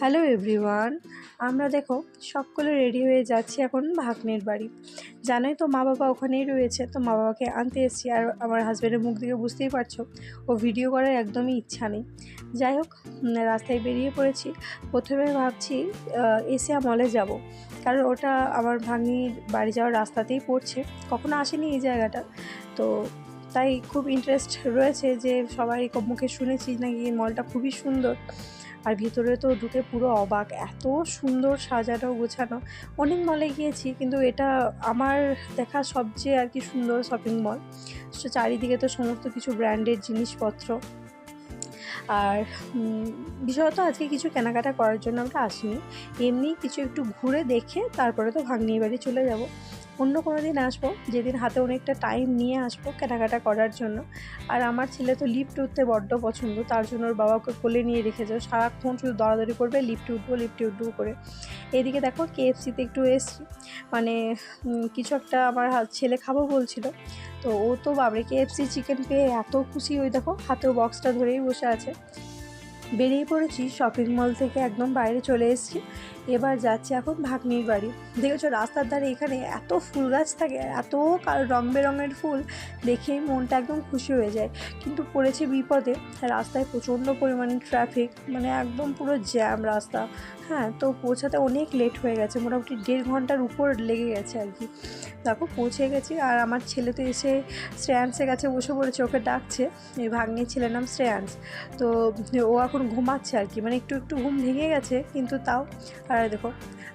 Hello everyone আমরা দেখো সকলে রেডি হয়ে যাচ্ছি এখন ভাগ্নের বাড়ি। জানোই তো মা বাবা ওখানেই রয়েছে, তো মা বাবাকে আনতে এসেছি। আর আমার হাজব্যান্ডের মুখ দিকে বুঝতেই পারছ, ও ভিডিও করার একদমই ইচ্ছা নেই। যাই হোক রাস্তায় বেরিয়ে পড়েছি। প্রথমে ভাবছি এশিয়া মলে যাব। কারণ ওটা আমার ভাগ্নির বাড়ি যাওয়ার রাস্তাতেই পড়ছে। কখনো আসেনি এই জায়গাটা। তো তাই খুব ইন্টারেস্ট রয়েছে যে সবাই মুখে শুনেছি নাকি মলটা খুবই সুন্দর। আর ভিতরে তো ঢুকে পুরো অবাক। এত সুন্দর সাজানো গোছানো। অনেক মলে গিয়েছি, কিন্তু এটা আমার দেখা সবচেয়ে আর কি সুন্দর শপিং মল চারিদিকে তো সমস্ত কিছু ব্র্যান্ডেড জিনিসপত্র। আর বিশেষত আজকে কিছু কেনাকাটা করার জন্য আমরা আসিনি। এমনি কিছু একটু ঘুরে দেখে তারপরে তো ভাগ্নির বাড়ি চলে যাব। অন্য কোনো দিন আসব, যেদিন হাতে অনেকটা টাইম নিয়ে আসব কেনাকাটা করার জন্য। আর আমার ছেলে তো লিফট উঠতে বড্ড পছন্দ, তার জন্য ওর বাবাকে কোলে নিয়ে রেখে যাও। সারাক্ষণ শুধু দৌড়াদৌড়ি করবে লিফটে উঠবো লিফটে উঠবো করে। এদিকে দেখো কেএফসিতে একটু এসছি। মানে কিছু একটা আমার ছেলে খাব বলছিল। তো ও তো বাবরে কেএফসি চিকেন পেয়ে এত খুশি ওই দেখো, হাতেও বক্সটা ধরেই বসে আছে। বেরিয়ে পড়েছি শপিং মল থেকে একদম বাইরে চলে এসেছি। এবার যাচ্ছি এখন ভাগ্নির বাড়ি। দেখেছ রাস্তার ধারে এখানে এত ফুল গাছ থাকে, এত রং বেরঙের ফুল, দেখেই মনটা একদম খুশি হয়ে যায়। কিন্তু পড়েছে বিপদে, রাস্তায় প্রচণ্ড পরিমাণে ট্রাফিক মানে একদম পুরো জ্যাম রাস্তা। হ্যাঁ তো পৌঁছাতে অনেক লেট হয়ে গেছে, মোটামুটি দেড় ঘণ্টার উপর লেগে গেছে আর কি। দেখো পৌঁছে গেছি আর আমার ছেলে তো এসে শ্রেয়াংসের কাছে বসে পড়েছে, ওকে ডাকছে। এই ভাগ্নির ছেলের নাম শ্রেয়াংস তো ও এখন ঘুমাচ্ছে আর কি। মানে একটু একটু ঘুম ভেঙে গেছে, কিন্তু তাও। আর দেখো,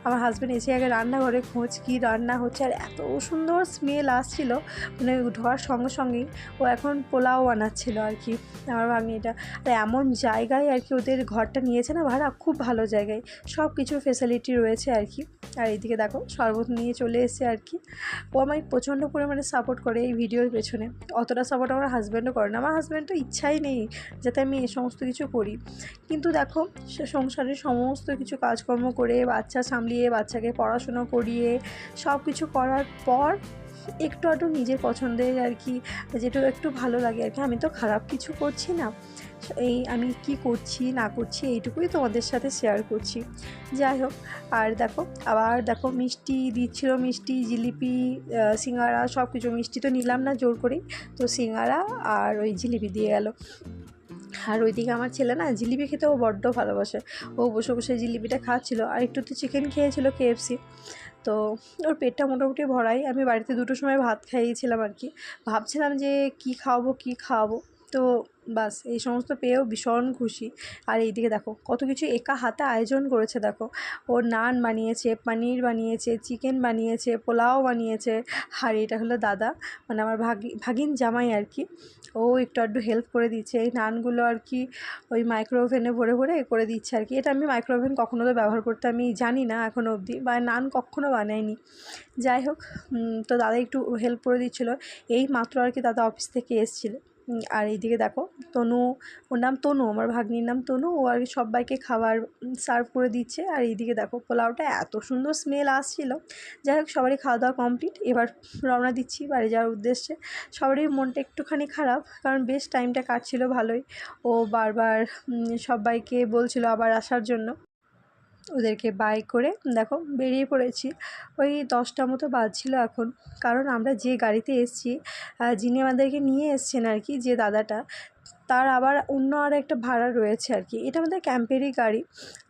আমার হাজব্যান্ড এসে আগে রান্নাঘরে খোঁজ কী রান্না হচ্ছে, আর এত সুন্দর স্মেল আসছিল। মানে ঢোকার সঙ্গে সঙ্গেই ও এখন পোলাও বানাচ্ছিল আর কি। আমার ভাগ্নিটা আর এমন জায়গায় আর কি ওদের ঘরটা নিয়েছে না ভাড়া? খুব ভালো জায়গায়। সব কিছু ফেসিলিটি রয়েছে আর কি। আর এইদিকে দেখো শরবত নিয়ে চলে এসেছে আর কি। ও আমায় প্রচণ্ড পরিমাণে সাপোর্ট করে এই ভিডিওর পেছনে। অতটা সাপোর্ট আমার হাজব্যান্ডও করে না। আমার হাজব্যান্ডও ইচ্ছাই নেই যাতে আমি এই সমস্ত কিছু করি। কিন্তু দেখো, সে সংসারের সমস্ত কিছু কাজকর্ম করে, বাচ্চা সামলিয়ে, বাচ্চাকে পড়াশুনো করিয়ে সব কিছু করার পর একটু আধটু নিজের পছন্দের আর কি, যেটা একটু ভালো লাগে আর কি। আমি তো খারাপ কিছু করছি না। এই আমি কি করছি, না করছি, এইটুকুই তোমাদের সাথে শেয়ার করছি। যাই হোক, আর দেখো, আবার দেখো মিষ্টি দিচ্ছিল, মিষ্টি, জিলিপি সিঙ্গারা সব কিছু মিষ্টি তো নিলাম না জোর করেই। তো সিঙ্গারা আর ওই জিলিপি দিয়ে গেল। আর ওইদিকে আমার ছেলে না জিলিপি খেতে ও বড্ড ভালোবাসে। ও বসে বসে জিলিপিটা খাচ্ছিল আর একটু তো চিকেন খেয়েছিল কেএফসি তো ওর পেটটা মোটামুটি ভরাই। আমি বাড়িতে দুটো সময় ভাত খাইয়েছিলাম আর কি। ভাবছিলাম যে কি খাওয়াবো কি খাওয়াবো। তো বাস, এই সমস্ত পেয়েও ভীষণ খুশি। আর এইদিকে দেখো, কত কিছু একা হাতে আয়োজন করেছে, দেখো। ও নান বানিয়েছে, পনির বানিয়েছে, চিকেন বানিয়েছে, পোলাও বানিয়েছে, আর এটা হলো দাদা মানে আমার ভাগি, ভাগিন জামাই আর কি। ও একটু আধটু হেল্প করে দিচ্ছে, এই নানগুলো আর কি ওই মাইক্রো ওভেনে ভরে ভরে করে দিচ্ছে আর কি। এটা আমি মাইক্রো ওভেন কখনো তো ব্যবহার করতে, আমি জানি না এখনও অবধি, বা নান কখনো বানাইনি। যাই হোক তো দাদা একটু হেল্প করে দিচ্ছিল, এই মাত্র আর কি দাদা অফিস থেকে এসেছিল। আর এইদিকে দেখো, তনু, ওর নাম তনু, আমার ভাগ্নির নাম তনু, ও আর সবাইকে খাবার সার্ভ করে দিচ্ছে। আর এইদিকে দেখো, পোলাওটা এত সুন্দর স্মেল আসছিল। যাই হোক, সবারই খাওয়া দাওয়া কমপ্লিট এবার রওনা দিচ্ছি বাড়ি যাওয়ার উদ্দেশ্যে। সবারই মনটা একটুখানি খারাপ, কারণ বেশ টাইমটা কাটছিল ভালোই। ও বারবার সবাইকে বলছিল আবার আসার জন্য। ওদেরকে বাই করে, দেখো বেরিয়ে পড়েছি। ওই দশটা মতো বাজছিল এখন। কারণ আমরা যে গাড়িতে এসছি যিনি আমাদেরকে নিয়ে এসছেন আর কি, যে দাদাটা, তার আবার অন্য আর একটা ভাড়া রয়েছে আর কি। এটা আমাদের ক্যাম্পেরই গাড়ি।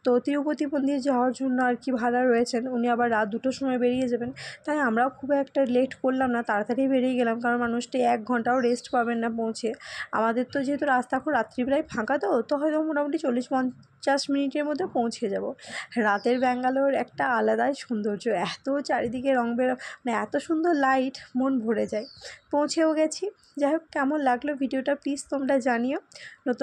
তো তিরুপতি মন্দির যাওয়ার জন্য আর কি ভাড়া রয়েছেন, উনি আবার রাত দুটোর সময় বেরিয়ে যাবেন। তাই আমরাও খুব একটা লেট করলাম না, তাড়াতাড়ি বেরিয়ে গেলাম, কারণ মানুষটি এক ঘন্টাও রেস্ট পাবেন না পৌঁছে। আমাদের তো যেহেতু রাস্তা এখন রাত্রিবেলায় ফাঁকা তো তো হয়তো মোটামুটি চল্লিশ পঞ্চাশ মিনিটের মধ্যে পৌঁছে যাব। রাতের ব্যাঙ্গালোর একটা আলাদাই সৌন্দর্য, এত চারিদিকে রং বেরং মানে এত সুন্দর লাইট মন ভরে যায়। পৌঁছেও গেছি। যাই হোক, কেমন লাগল ভিডিওটা প্লিজ তোমরা জানিও। নতুন